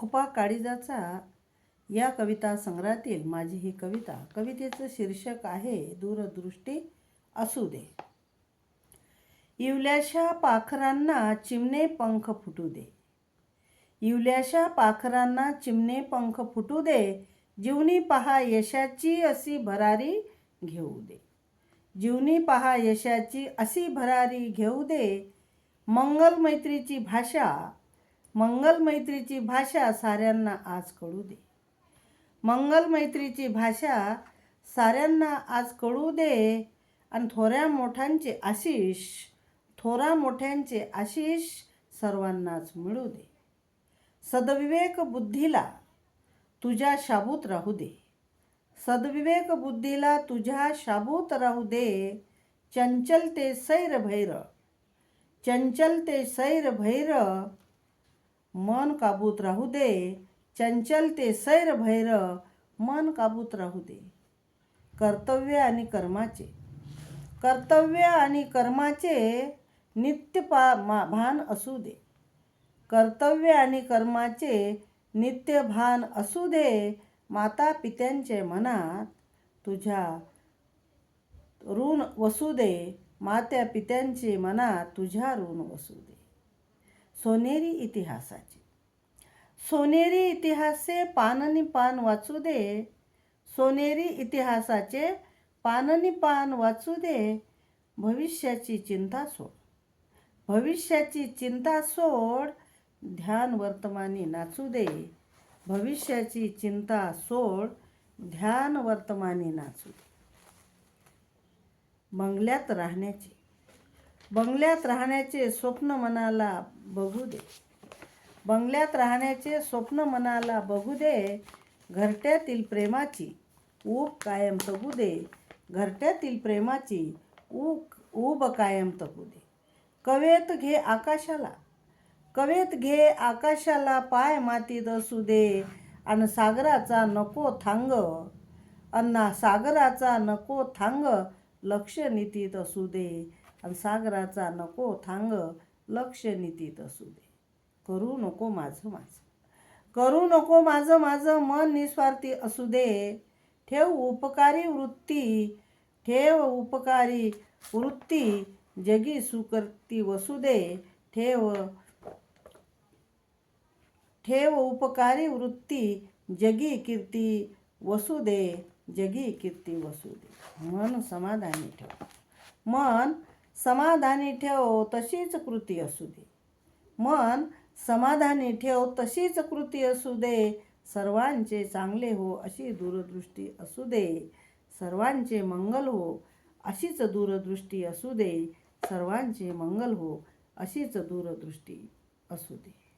खोपा काळीजाचा या कविता संग्रहातील माझी ही कविता कवितेचं शीर्षक आहे दूरदृष्टी असू दे. इवल्याशा पाखरांना चिमणे पंख फुटू दे. इवल्याशा पाखरांना चिमणे पंख फुटू दे जीवनी पहा यशाची अशी भरारी घेऊ दे. जीवनी पहा यशाची अशी भरारी घेऊ दे मंगल मैत्रीची भाषा मंगल मैत्रीची भाषा साऱ्यांना आज कळू दे. मंगल मैत्रीची भाषा साऱ्यांना आज कळू दे. आणि थोऱ्या मोठ्यांचे आशिष थोरा मोठ्यांचे आशिष सर्वांनाच मिळू दे. सदविवेक बुद्धीला तुझ्या शाबूत राहू दे. सदविवेक बुद्धीला तुझ्या शाबूत राहू दे. चंचल ते सैर भैर चंचल ते सैर भैर मन काबूत राहू दे. चंचल ते सैर भैर मन काबूत राहू दे. कर्तव्य आणि कर्माचे. कर्तव्य आणि कर्माचे नित्य पा मा भान असू दे. कर्तव्य आणि कर्माचे नित्य भान असू दे. माता पित्यांचे मनात तुझ्या ऋण वसू दे. मात्या पित्यांचे मनात तुझ्या ऋण वसू दे. सोनेरी इतिहासाची. सोनेरी इतिहासे पाननी पान वाचू दे. सोनेरी इतिहासाचे पाननी पान वाचू दे. भविष्याची चिंता सोड. भविष्याची चिंता सोड. ध्यान वर्तमानी नाचू दे. भविष्याची चिंता सोड. ध्यान वर्तमानी नाचू दे. बंगल्यात राहण्याची. बंगल्यात राहण्याचे स्वप्न मनाला बघू दे. बंगल्यात राहण्याचे स्वप्न मनाला बघू दे. घरट्यातील प्रेमाची ऊब कायम तगू दे. घरट्यातील प्रेमाची ऊब ऊब कायम तगू दे. कवेत घे आकाशाला कवेत घे आकाशाला पाय मातीत असू दे. आणि सागराचा नको थांग अन्ना सागराचा नको थांग लक्ष नीतीत असू दे. आणि सागराचा नको थांग लक्ष नीतीत असू दे. करू नको माझं माझं. करू नको माझं माझं मन निस्वार्थी असू दे. ठेव उपकारी वृत्ती ठेव उपकारी वृत्ती जगी सुकर्ती वसू दे. ठेव ठेव उपकारी वृत्ती जगी कीर्ती वसू दे. जगी कीर्ती वसू दे. मन समाधानी ठेव. मन समाधानी ठेव तशीच कृती असू दे. मन समाधानी ठेव तशीच कृती असू दे. सर्वांचे चांगले हो अशी दूरदृष्टी असू दे. सर्वांचे मंगल हो अशीच दूरदृष्टी असू दे. सर्वांचे मंगल हो अशीच दूरदृष्टी असू दे.